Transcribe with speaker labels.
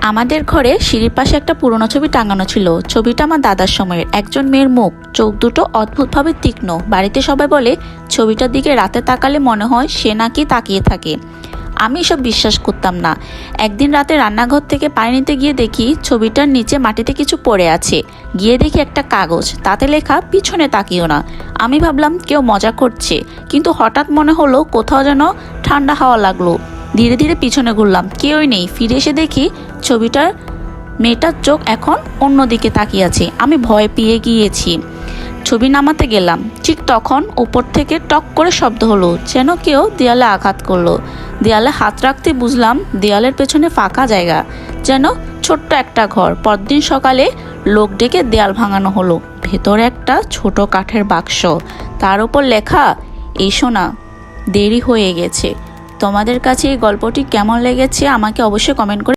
Speaker 1: আমাদের ঘরে সিঁড়ির পাশে একটা পুরনো ছবি টাঙানো ছিল। ছবিটা আমার দাদার সময়ের। একজন মেয়ের মুখ, চোখ দুটো অদ্ভুতভাবে তীক্ষ্ণ। বাড়িতে সবাই বলে, ছবিটার দিকে রাতে তাকালে মনে হয় সে নাকি তাকিয়ে থাকে। আমি এসব বিশ্বাস করতাম না। একদিন রাতে রান্নাঘর থেকে পানি নিতে গিয়ে দেখি ছবিটার নিচে মাটিতে কিছু পড়ে আছে। গিয়ে দেখি একটা কাগজ, তাতে লেখা, পিছনে তাকিও না। আমি ভাবলাম, কেউ মজা করছে। কিন্তু হঠাৎ মনে হলো, কোথাও যেন ঠান্ডা হাওয়া লাগল। ধীরে ধীরে পিছনে ঘুরলাম। কেউই নেই। ফিরে এসে দেখি ছবিটার মেয়েটার চোখ এখন অন্যদিকে তাকিয়ে আছে। আমি ভয় পেয়ে গিয়েছি। ছবি নামাতে গেলাম। ঠিক তখন উপর থেকে টক করে শব্দ হলো, যেন কেউ দেয়ালে আঘাত করল। দেয়ালে হাত রাখতে বুঝলাম দেয়ালের পেছনে ফাঁকা জায়গা, যেন ছোট্ট একটা ঘর। পরদিন সকালে লোক ডেকে দেয়াল ভাঙানো হলো। ভেতরে একটা ছোট কাঠের বাক্স। তার উপর লেখা এসো না দেরি হয়ে গেছে। তোমাদের কাছে এই গল্পটি কেমন লেগেছে আমাকে অবশ্যই কমেন্ট করে